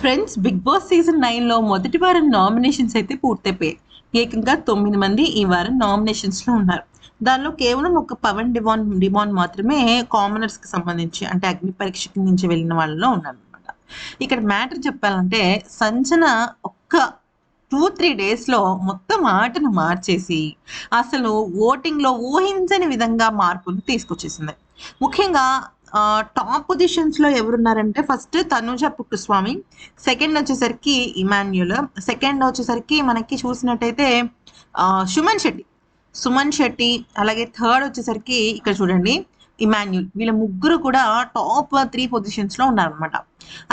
Friends big Boss season నైన్లో మొదటి వారం నామినేషన్స్ అయితే పూర్తయిపోయాయి. ఏకంగా తొమ్మిది మంది ఈ వారం నామినేషన్స్లో ఉన్నారు. దానిలో కేవలం ఒక పవన్ డివాన్ డిమాన్ మాత్రమే కామనర్స్కి సంబంధించి అంటే అగ్ని పరీక్షకి నుంచి వెళ్ళిన వాళ్ళలో ఉన్నారనమాట ఇక్కడ మ్యాటర్ చెప్పాలంటే సంచన ఒక్క టూ త్రీ డేస్లో మొత్తం ఆటను మార్చేసి అసలు ఓటింగ్లో ఊహించని విధంగా మార్పులు తీసుకొచ్చేసింది. ముఖ్యంగా టాప్ పొజిషన్స్లో ఎవరున్నారంటే ఫస్ట్ తనుజ పుట్టుస్వామి సెకండ్ వచ్చేసరికి ఇమాన్యుల్ సెకండ్ వచ్చేసరికి మనకి చూసినట్టయితే సుమన్ శెట్టి. సుమన్ శెట్టి అలాగే థర్డ్ వచ్చేసరికి ఇక్కడ చూడండి ఇమాన్యుల్. వీళ్ళ ముగ్గురు కూడా టాప్ త్రీ పొజిషన్స్లో ఉన్నారనమాట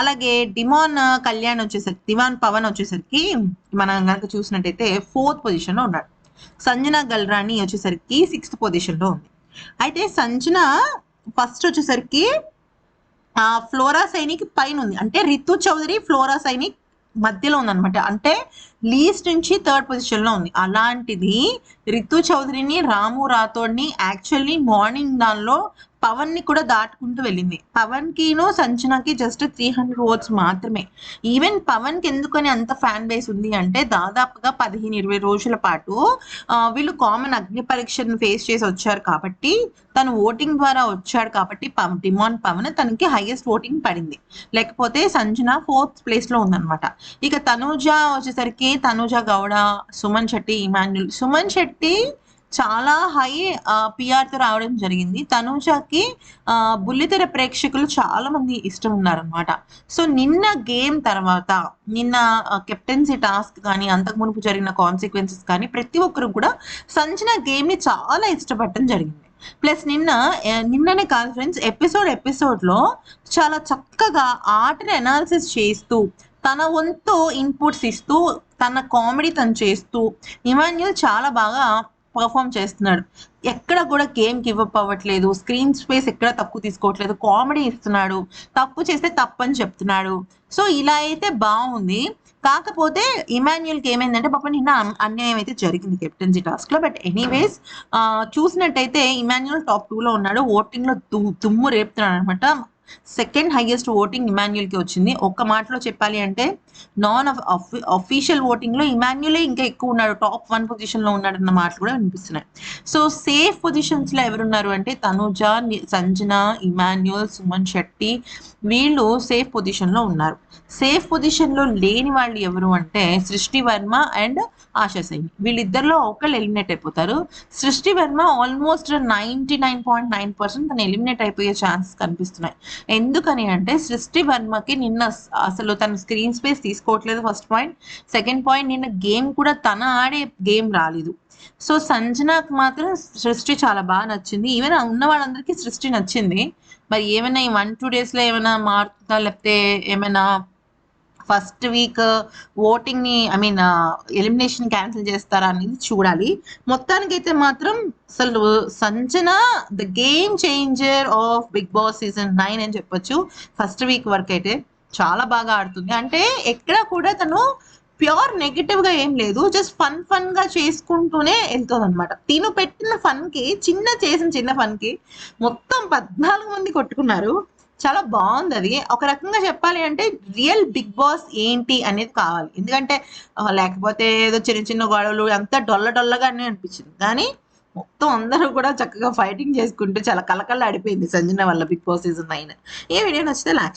అలాగే డిమాన్ కళ్యాణ్ వచ్చేసరికి దివాన్ పవన్ వచ్చేసరికి మనం కనుక చూసినట్టయితే ఫోర్త్ పొజిషన్లో ఉన్నాడు. సంజన గల్రాణి వచ్చేసరికి సిక్స్త్ పొజిషన్లో ఉంది. అయితే సంజన ఫస్ట్ వచ్చేసరికి ఆ ఫ్లోరా సైనిక్ పైన ఉంది. అంటే రితు చౌదరి ఫ్లోరా సైనిక్ మధ్యలో ఉందన్నమాట. అంటే లీస్ట్ నుంచి థర్డ్ పొజిషన్లో ఉంది. అలాంటిది రితు చౌదరిని రాము రాథోడ్ని యాక్చువల్లీ మార్నింగ్ దానిలో పవన్ని కూడా దాటుకుంటూ వెళ్ళింది. పవన్ కిను సంచనాకి జస్ట్ త్రీ హండ్రెడ్ ఓట్స్ మాత్రమే. ఈవెన్ పవన్కి ఎందుకని అంత ఫ్యాన్ బేస్ ఉంది అంటే దాదాపుగా పదిహేను ఇరవై రోజుల పాటు వీళ్ళు కామన్ అగ్ని పరీక్షను ఫేస్ చేసి వచ్చారు కాబట్టి తను ఓటింగ్ ద్వారా వచ్చాడు కాబట్టి డిమాండ్ డిమాన్ పవన్ తనకి హైయెస్ట్ ఓటింగ్ పడింది. లేకపోతే సంజన ఫోర్త్ ప్లేస్లో ఉందన్నమాట. ఇక తనూజ వచ్చేసరికి తనూజ గౌడ సుమన్ శెట్టి ఇమాన్యుల్. సుమన్ శెట్టి చాలా హై పిఆర్తో రావడం జరిగింది. తనూజాకి బుల్లితెర ప్రేక్షకులు చాలా మంది ఇష్టం ఉన్నారనమాట సో నిన్న గేమ్ తర్వాత నిన్న కెప్టెన్సీ టాస్క్ కానీ అంతకు మునుపు జరిగిన కాన్సిక్వెన్సెస్ కానీ ప్రతి ఒక్కరు కూడా సంచన గేమ్ని చాలా ఇష్టపడటం జరిగింది. ప్లస్ నిన్న నిన్ననే కాదు ఫ్రెండ్స్ ఎపిసోడ్ ఎపిసోడ్లో చాలా చక్కగా ఆటని అనాలిసిస్ చేస్తూ తన వంతు ఇన్పుట్స్ ఇస్తూ తన కామెడీ తను చేస్తూ ఇమాన్యుల్ చాలా బాగా పర్ఫామ్ చేస్తున్నాడు ఎక్కడ కూడా గేమ్ గివప్ అవ్వట్లేదు స్క్రీన్ స్పేస్ ఎక్కడ తక్కువ తీసుకోవట్లేదు. కామెడీ ఇస్తున్నాడు. తప్పు చేస్తే తప్పని చెప్తున్నాడు. సో ఇలా అయితే బాగుంది. కాకపోతే ఇమాన్యుల్కి ఏమైందంటే పాప నిన్న అన్యాయం అయితే జరిగింది కెప్టెన్సీ టాస్క్లో. బట్ ఎనీవేస్ చూసినట్టయితే ఇమాన్యుల్ టాప్ టూ లో ఉన్నాడు. ఓటింగ్లో దుమ్ము రేపుతున్నాడు అనమాట. సెకండ్ హైయెస్ట్ ఓటింగ్ ఇమాన్యుల్కి వచ్చింది. ఒక్క మాటలో చెప్పాలి అంటే నాన్ అఫీషియల్ ఓటింగ్లో ఇమాన్యులే ఇంకా ఎక్కువ ఉన్నాడు టాప్ వన్ పొజిషన్లో ఉన్నాడు అన్న మాటలు కూడా వినిపిస్తున్నాయి. సో సేఫ్ పొజిషన్స్లో ఎవరున్నారు అంటే తనుజ సంజన ఇమాన్యుల్ సుమన్ శెట్టి వీళ్ళు సేఫ్ పొజిషన్లో ఉన్నారు. సేఫ్ పొజిషన్లో లేని వాళ్ళు ఎవరు అంటే సృష్టి వర్మ అండ్ ఆశా సైని. వీళ్ళిద్దరిలో ఒకళ్ళు ఎలిమినేట్ అయిపోతారు. Srishti Varma almost ninety nine point nine percent తను ఎలిమినేట్ అయిపోయే ఛాన్సెస్ కనిపిస్తున్నాయి. ఎందుకని అంటే సృష్టి వర్మకి నిన్న అసలు తన స్క్రీన్ స్పేస్ తీసుకోవట్లేదు ఫస్ట్ పాయింట్. సెకండ్ పాయింట్ నిన్న గేమ్ కూడా తన ఆడే గేమ్ రాలేదు. సో సంజనాకు మాత్రం సృష్టి చాలా బాగా నచ్చింది. ఈవెన్ ఉన్న వాళ్ళందరికీ సృష్టి నచ్చింది. మరి ఏమైనా ఈ వన్ టూ డేస్లో ఏమైనా మారుతుందా? లేకపోతే ఏమైనా ఫస్ట్ వీక్ ఓటింగ్ని ఐ మీన్ ఎలిమినేషన్ క్యాన్సిల్ చేస్తారా అనేది చూడాలి. మొత్తానికైతే మాత్రం అసలు Sanjana the game changer of Bigg Boss season nine అని చెప్పొచ్చు ఫస్ట్ వీక్ వరకు అయితే. చాలా బాగా ఆడుతుంది. అంటే ఎక్కడ కూడా తను ప్యూర్ నెగిటివ్గా ఏం లేదు. జస్ట్ ఫన్ ఫన్గా చేసుకుంటూనే వెళ్తుంది అనమాట తిను పెట్టిన ఫన్కి చిన్న చేసిన చిన్న ఫన్కి మొత్తం పద్నాలుగు మంది కొట్టుకున్నారు. చాలా బాగుంది అది. ఒక రకంగా చెప్పాలి అంటే రియల్ బిగ్ బాస్ ఏంటి అనేది కావాలి. ఎందుకంటే లేకపోతే ఏదో చిన్న చిన్న గొడవలు అంతా డొల్ల డొల్లగానే అనిపించింది. కానీ మొత్తం అందరూ కూడా చక్కగా ఫైటింగ్ చేసుకుంటూ చాలా కలకల్లా ఆడిపోయింది సంజన వల్ల బిగ్ బాస్ సీజన్ నైన్ ఏ వీడియో నచ్చితే లాక్